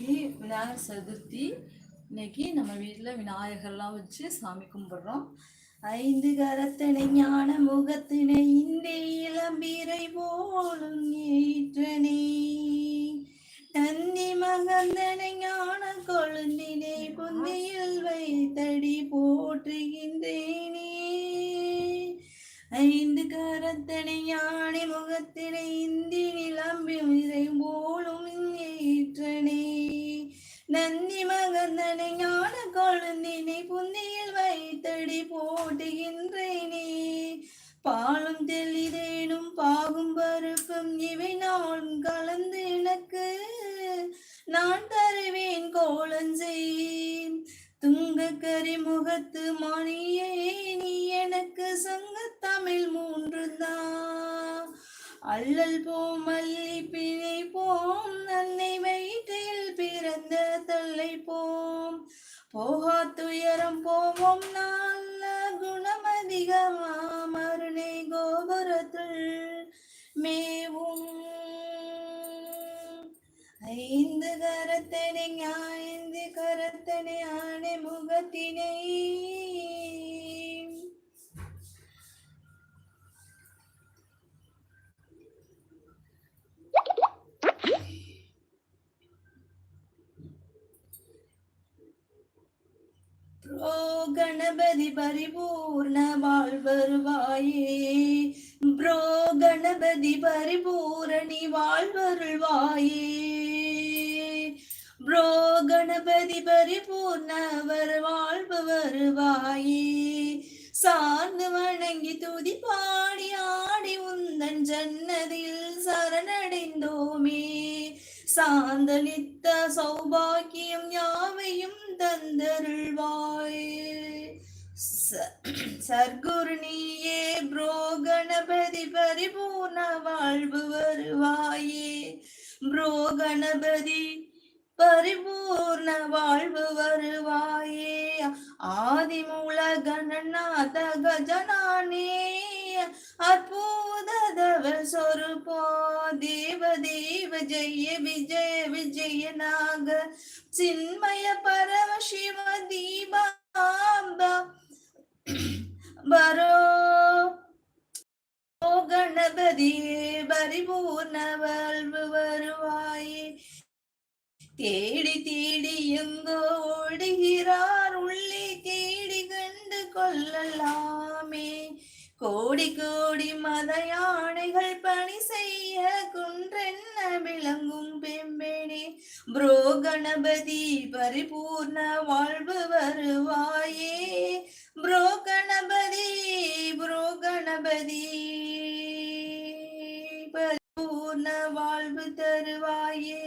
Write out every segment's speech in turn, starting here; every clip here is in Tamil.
இன்னைக்கு விநாயகர் சதுர்த்தி. இன்னைக்கு நம்ம வீட்டில் விநாயகர்லாம் வச்சு சாமி கும்பிட்றோம். ஐந்து கரத்தனை ஞான முகத்தினை இந்த இளம்பீரை போலும் ஏற்றனே. நந்தி மகந்தனை ஞான கொழுந்தினை புந்தியில் வைத்தடி ஓடுகின்றேனே போட்டுகின்றேனே பாலும் தெளிதேனும் பாகும் பருப்பும் இவை நாளும் கலந்து எனக்கு. நான் தருவேன் கோலஞ்செய்யேன் துங்க கரிமுகத்து மணியே நீ எனக்கு சங்க தமிழ் மூன்று தான் அல்லல் போம் மல்லிப்பினை போம் நன்னை வயிற்றில் பிறந்த தள்ளை போம். போகா துயரம் போவோம் நாள் குணம் அதிகமா மருணை கோபுரத்துள் மேவும் ஓ கணபதி பரிபூர்ண வாழ்வருவாயே ப்ரோ கணபதி பரிபூரணி வாழ்வருள்வாயே ப்ரோ கணபதி பரிபூர்ணவர் வாழ்வு வருவாயே. சார்ந்து வணங்கி துதி பாடி ஆடி உந்தன் ஜன்னதில் சரணடைந்தோமே. சாந்தனித்த சௌபாக்கியம் யாவையும் தந்தருள்வாய். சர்க்குரு நீயே ப்ரோ கணபதி பரிபூர்ண வாழ்வு வருவாயே. ப்ரோ கணபதி பரிபூர்ண சின்மய பரம சிவ தீபாம்பா பரோ ஓ கணபதியே பரிபூர்ண வாழ்வு வருவாயே தேடி தேடி எங்கோ ஓடுகிறார் உள்ளே தேடி கண்டு கொள்ளலாமே கோடி கோடி மத யானைகள் பணி செய்ய குன்றென்ன விளங்கும் பெம்பே ப்ரோ கணபதி பரிபூர்ண வாழ்வு வருவாயே ப்ரோ கணபதி ப்ரோ கணபதி பரிபூர்ண வாழ்வு தருவாயே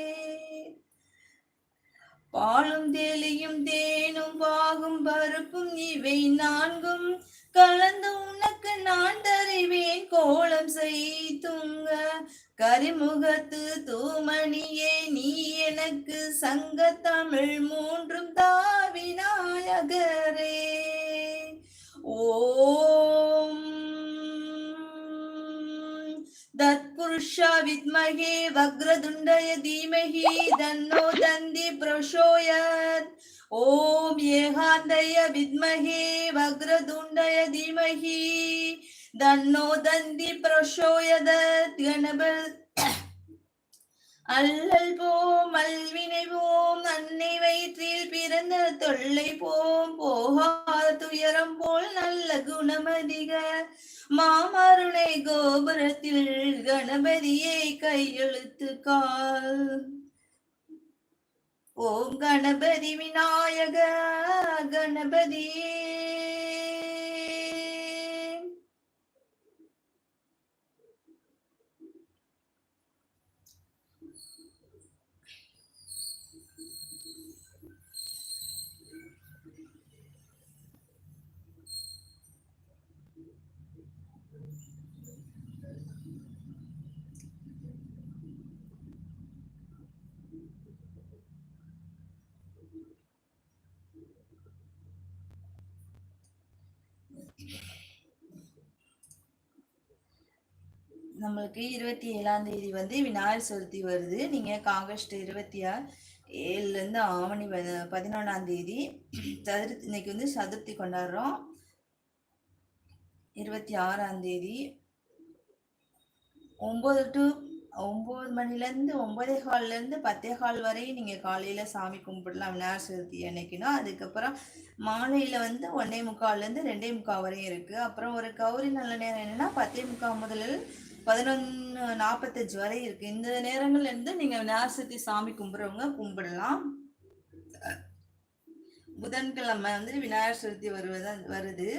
பாலும் தேலியும் தேனும் பாகும் பருப்பும் இவை நான்கும் கலந்து உனக்கு நான் தருவேன் கோலம் செய்துங்க கரிமுகத்து தூமணியே நீ எனக்கு சங்க தமிழ் மூன்றும் தாவிநாயகரே. ஓம் தத்புருஷா வித்மகே வக்ரதுண்டய தீமகி தன்னோ தந்தி பிரசோயத். ஓம் ஏகாந்தய வித்மகே வக்ரதுண்டய தீமகி தன்னோ தந்தி பிரசோயதத் கணபல் அல்லல் போம் அல்வினை போம் அன்னை வயிற்றில் பிறந்த தொல்லை போம் போகாத துயரம் போல் நல்ல குணமதிக. மாமருணை கோபுரத்தில் கணபதியை கையெழுத்து கால். ஓம் கணபதி விநாயக கணபதியே நம்மளுக்கு இருபத்தி ஏழாம் தேதி வந்து விநாயகர் சதுர்த்தி வருது. நீங்கள் ஆகஸ்ட் இருபத்தி ஆறு ஏழுலேருந்து ஆவணி ப- பதினொன்றாம் தேதி சதுர்த்தி இன்னைக்கு வந்து சதுர்த்தி கொண்டாடுறோம். இருபத்தி ஆறாம் தேதி ஒம்பது டு ஒம்பது மணிலேருந்து ஒம்பதே கால்லேருந்து பத்தே கால் வரை நீங்கள் காலையில் சாமி கும்பிடலாம் விநாயகர் சதுர்த்தி அன்னைக்குன்னா. அதுக்கப்புறம் மாலையில் வந்து ஒன்றே முக்கால்லேருந்து ரெண்டே முக்கால் வரையும் இருக்குது அப்புறம் ஒரு கௌரி நல்ல நேரம் என்னென்னா பத்தே முக்கால் முதலில் பதினொன்று நாற்பத்தஞ்சு வரை இருக்குது இந்த நேரங்கள்ல இருந்து நீங்கள் விநாயகர் சதுர்த்தி சாமி கும்பிட்றவங்க கும்பிடலாம். புதன்கிழமை வந்து விநாயகர் சதுர்த்தி வருவதா வருது.